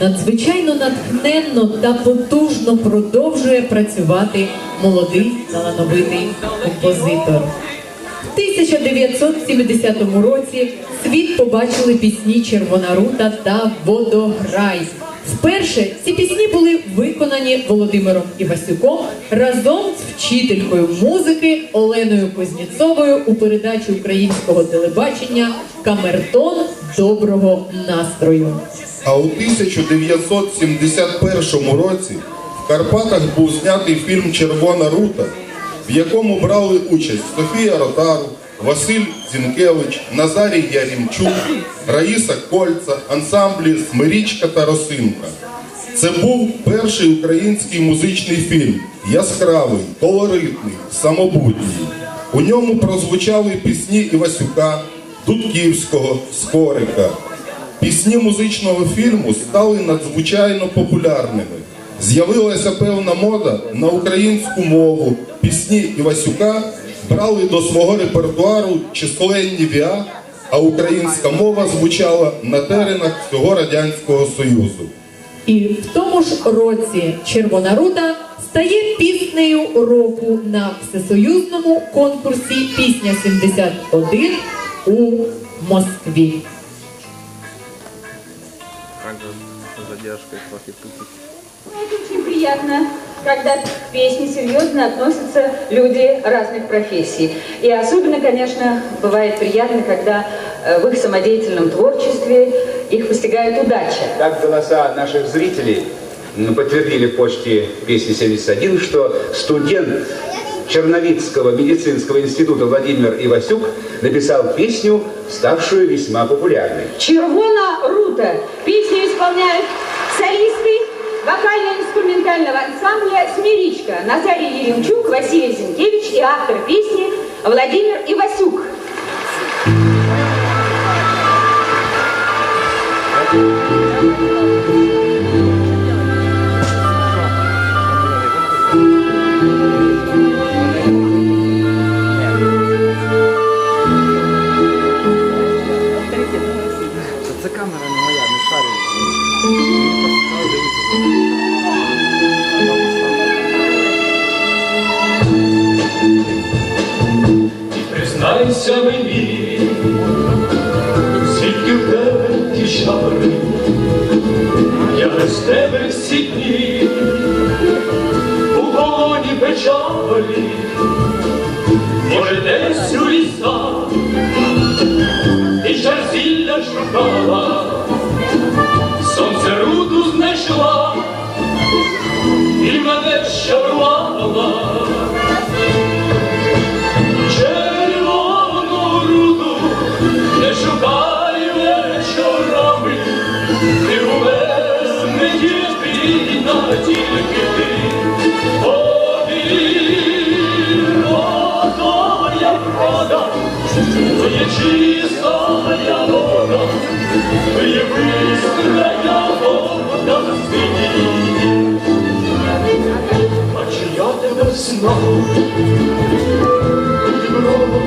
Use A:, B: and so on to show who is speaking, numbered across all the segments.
A: надзвичайно натхненно та потужно продовжує працювати молодий талановитий композитор. В 1970 році світ побачили пісні Червона рута та Водограй. Вперше ці пісні були виконані Володимиром Івасюком разом з вчителькою музики Оленою Кузнєцовою у передачі українського телебачення Камертон доброго настрою.
B: А у 1971 році в Карпатах був знятий фільм Червона рута, в якому брали участь Софія Ротару, Василь Зінкевич, Назарій Ярімчук, Раїса Кольца, ансамблі Смирічка та Росинка. Це був перший український музичний фільм, яскравий, колоритний, самобутній. У ньому прозвучали пісні Івасюка, Дудківського, Скорика. Пісні музичного фільму стали надзвичайно популярними. З'явилася певна мода на українську мову. Пісні Івасюка брали до свого репертуару численні віа, а українська мова звучала на теренах всього Радянського Союзу.
A: І в тому ж році Червона рута стає піснею року на всесоюзному конкурсі Пісня 71 у Москві.
C: Также с задержкой трохи тупить.
D: Это очень приятно, когда к песне серьезно относятся люди разных профессий. И особенно, конечно, бывает приятно, когда э, в их самодеятельном творчестве их постигает удача.
E: Как голоса наших зрителей подтвердили в почте песни 71, что студент Черновицкого медицинского института Владимир Ивасюк написал песню, ставшую весьма популярной.
D: Червона рута. Песню исполняют солисты вокально-инструментального ансамбля «Смиричка» Назарий Еремчук, Василий Зинкевич и автор песни Владимир Ивасюк.
C: Це,
F: Признайся мені, скільки в тебе ті шари, я без тебе всі дні, у полоні печалі, може десь у лісах, і жарзілля шукала, сонце руду знайшла, і мене щарувала. Oh,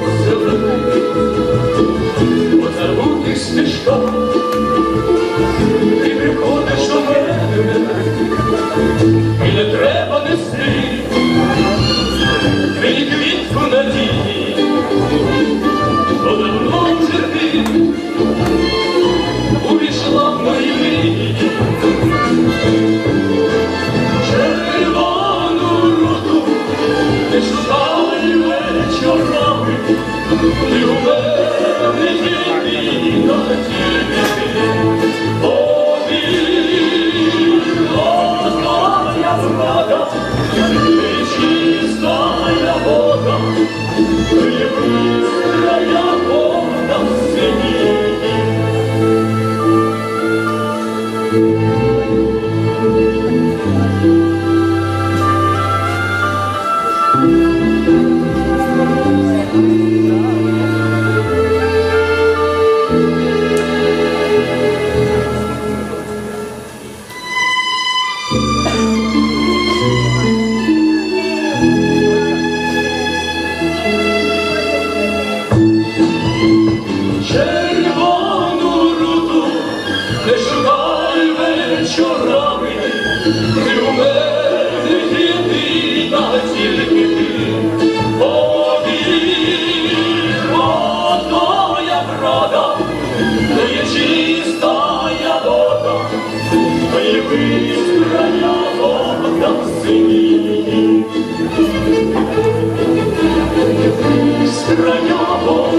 F: Страня Бога,